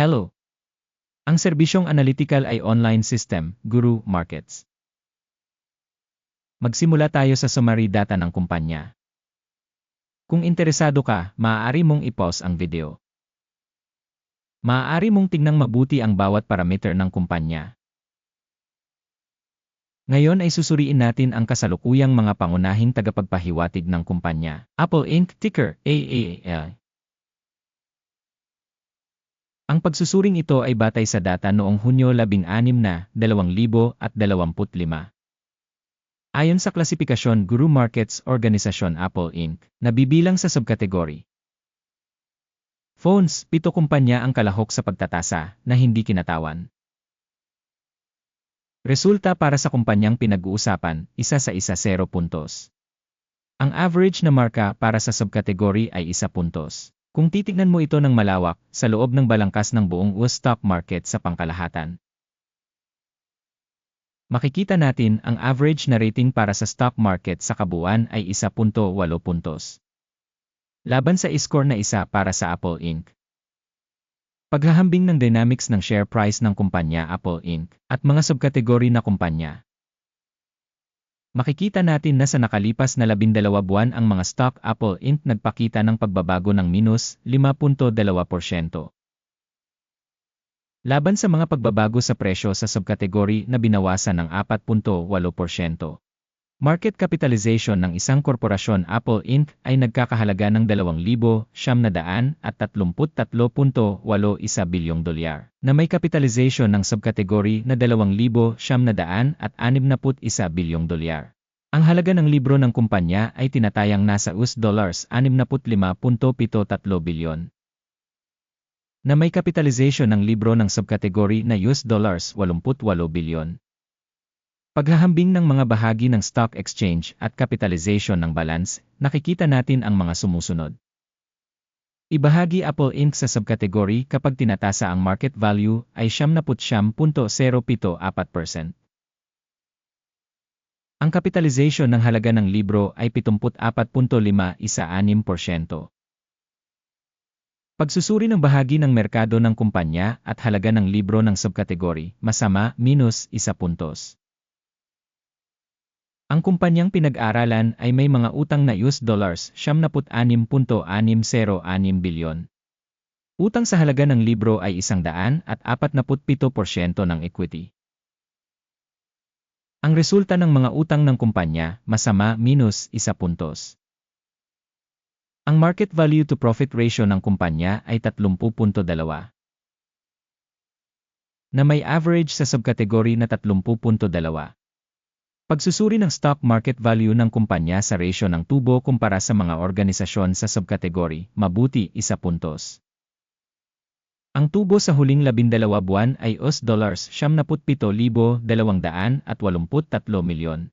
Hello! Ang serbisyong analytical ay online system, Guru Markets. Magsimula tayo sa summary data ng kumpanya. Kung interesado ka, maaari mong i-pause ang video. Maaari mong tingnan mabuti ang bawat parameter ng kumpanya. Ngayon ay susuriin natin ang kasalukuyang mga pangunahing tagapagpahiwatig ng kumpanya. Apple Inc. ticker AAAL. Ang pagsusuring ito ay batay sa data noong Hunyo 16 na 2025. Ayon sa klasifikasyon Guru Markets Organisasyon Apple Inc., nabibilang sa subkategory. Phones, pito kumpanya ang kalahok sa pagtatasa na hindi kinatawan. Resulta para sa kumpanyang pinag-uusapan, isa sa isa 0 puntos. Ang average na marka para sa subkategory ay 1 puntos. Kung titignan mo ito ng malawak, sa loob ng balangkas ng buong US stock market sa pangkalahatan. Makikita natin ang average na rating para sa stock market sa kabuuan ay 1.8 puntos. Laban sa score na isa para sa Apple Inc. Paghahambing ng dynamics ng share price ng kumpanya Apple Inc. at mga subkategory na kumpanya. Makikita natin na sa nakalipas na 12 buwan ang mga stock Apple Inc. nagpakita ng pagbabago ng minus 5.2%. Laban sa mga pagbabago sa presyo sa subkategory na binawasan ng 4.8%. Market capitalization ng isang korporasyon Apple Inc. ay nagkakahalaga ng 2,733.81 bilyong dolyar, na may capitalization ng subkategory na 2,761 bilyong dolyar. Ang halaga ng libro ng kumpanya ay tinatayang nasa US dollars 65.73 bilyon, na may capitalization ng libro ng subkategory na US dollars 88 bilyon. Paghahambing ng mga bahagi ng stock exchange at capitalization ng balance, nakikita natin ang mga sumusunod. Ibahagi Apple Inc. sa subkategory kapag tinatasa ang market value ay 79.074%. Ang capitalization ng halaga ng libro ay 74.516%. Pagsusuri ng bahagi ng merkado ng kumpanya at halaga ng libro ng subkategory, masama, minus, isa puntos. Ang kumpanyang pinag-aralan ay may mga utang na US dollars 76.606 bilyon. Utang sa halaga ng libro ay 147% ng equity. Ang resulta ng mga utang ng kumpanya, masama minus 1 puntos. Ang market value to profit ratio ng kumpanya ay 30.2 na may average sa subkategory na 30.2. Pagsusuri ng stock market value ng kumpanya sa ratio ng tubo kumpara sa mga organisasyon sa subkategory, mabuti, isa puntos. Ang tubo sa huling labindalawa buwan ay US dollars 77,283 milyon.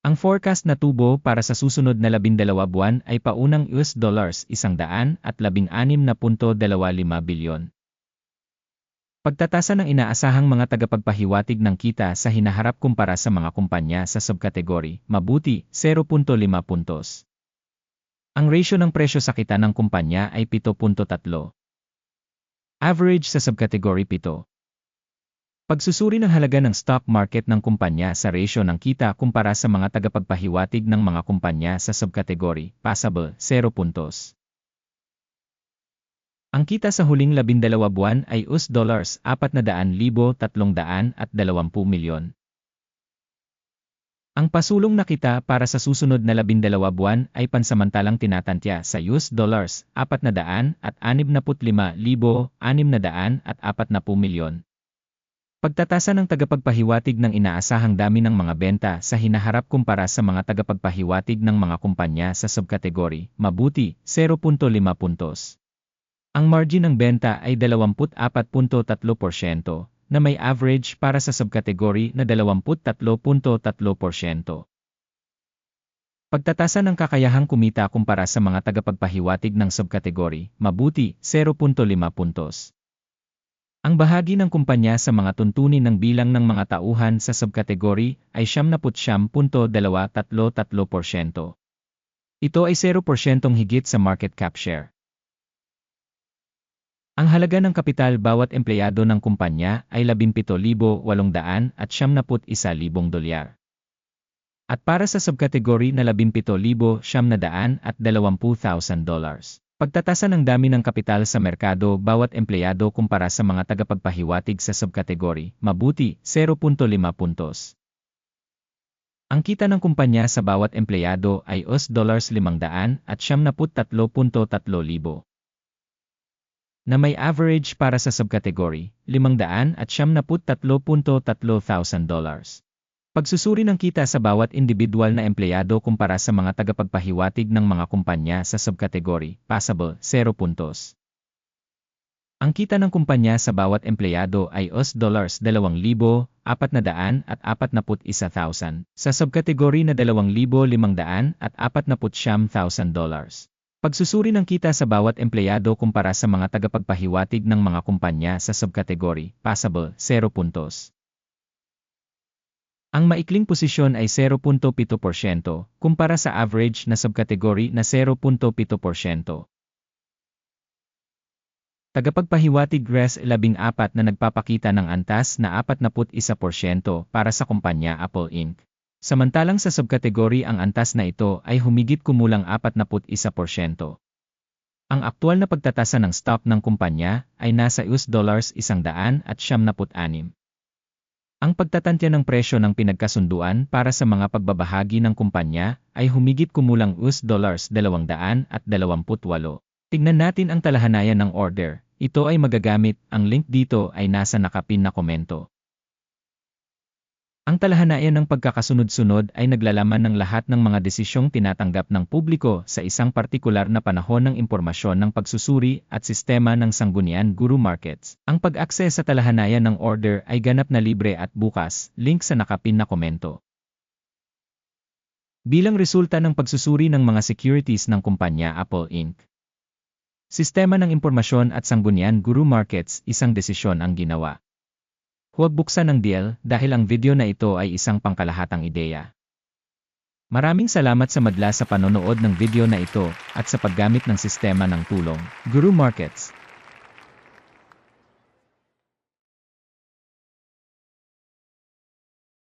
Ang forecast na tubo para sa susunod na labindalawa buwan ay paunang US dollars 116.25 bilyon. Pagtatasa ng inaasahang mga tagapagpahiwatig ng kita sa hinaharap kumpara sa mga kumpanya sa subkategory, mabuti, 0.5 puntos. Ang ratio ng presyo sa kita ng kumpanya ay 7.3. Average sa subkategory 7. Pagsusuri ng halaga ng stock market ng kumpanya sa ratio ng kita kumpara sa mga tagapagpahiwatig ng mga kumpanya sa subkategory, passable, 0 puntos. Ang kita sa huling labindalawa buwan ay US dollars 400,320 milyon. Ang pasulong na kita para sa susunod na labindalawa buwan ay pansamantalang tinatantya sa US dollars 465,640 milyon. Pagtatasa ng tagapagpahiwatig ng inaasahang dami ng mga benta sa hinaharap kumpara sa mga tagapagpahiwatig ng mga kumpanya sa subkategory, mabuti, 0.5 puntos. Ang margin ng benta ay 24.3% na may average para sa subkategory na 23.3%. Pagtatasa ng kakayahang kumita kumpara sa mga tagapagpahiwatig ng subkategory, mabuti, 0.5 puntos. Ang bahagi ng kumpanya sa mga tuntunin ng bilang ng mga tauhan sa subkategory ay 79.233%. Ito ay 0% higit sa market cap share. Ang halaga ng kapital bawat empleyado ng kumpanya ay 17,800 at 71,000 dolyar. At para sa subkategory na 17,900 at 20,000 dollars. Pagtatasa ng dami ng kapital sa merkado bawat empleyado kumpara sa mga tagapagpahiwatig sa subkategory, mabuti, 0.5 puntos. Ang kita ng kumpanya sa bawat empleyado ay US dollars 500 at 73.3,000 na may average para sa subkategory, 500 at 73.3,000 dollars. Pagsusuri ng kita sa bawat individual na empleyado kumpara sa mga tagapagpahiwatig ng mga kumpanya sa subkategory, passable, 0 puntos. Ang kita ng kumpanya sa bawat empleyado ay US dollars 2,400 at 41,000 sa subkategory na 2,500 at 49,000 dollars. Pagsusuri ng kita sa bawat empleyado kumpara sa mga tagapagpahiwatig ng mga kumpanya sa subkategory, passable, 0 puntos. Ang maikling posisyon ay 0.7% kumpara sa average na subkategory na 0.7%. Tagapagpahiwatig RES 14 na nagpapakita ng antas na 41% para sa kumpanya Apple Inc. Samantalang sa subkategory ang antas na ito ay humigit kumulang 41%. Ang aktual na pagtatasa ng stock ng kumpanya ay nasa US dollars 100 at 76. Ang pagtatantya ng presyo ng pinagkasunduan para sa mga pagbabahagi ng kumpanya ay humigit kumulang US dollars 200 at 28. Tignan natin ang talahanayan ng order. Ito ay magagamit, ang link dito ay nasa nakapin na komento. Ang talahanayan ng pagkakasunod-sunod ay naglalaman ng lahat ng mga desisyong tinatanggap ng publiko sa isang partikular na panahon ng impormasyon ng pagsusuri at sistema ng sanggunian Guru Markets. Ang pag-access sa talahanayan ng order ay ganap na libre at bukas, link sa nakapin na komento. Bilang resulta ng pagsusuri ng mga securities ng kumpanya Apple Inc. Sistema ng impormasyon at sanggunian Guru Markets, isang desisyon ang ginawa. Huwag buksan ang deal dahil ang video na ito ay isang pangkalahatang ideya. Maraming salamat sa madla sa panonood ng video na ito at sa paggamit ng sistema ng tulong, Guru Markets.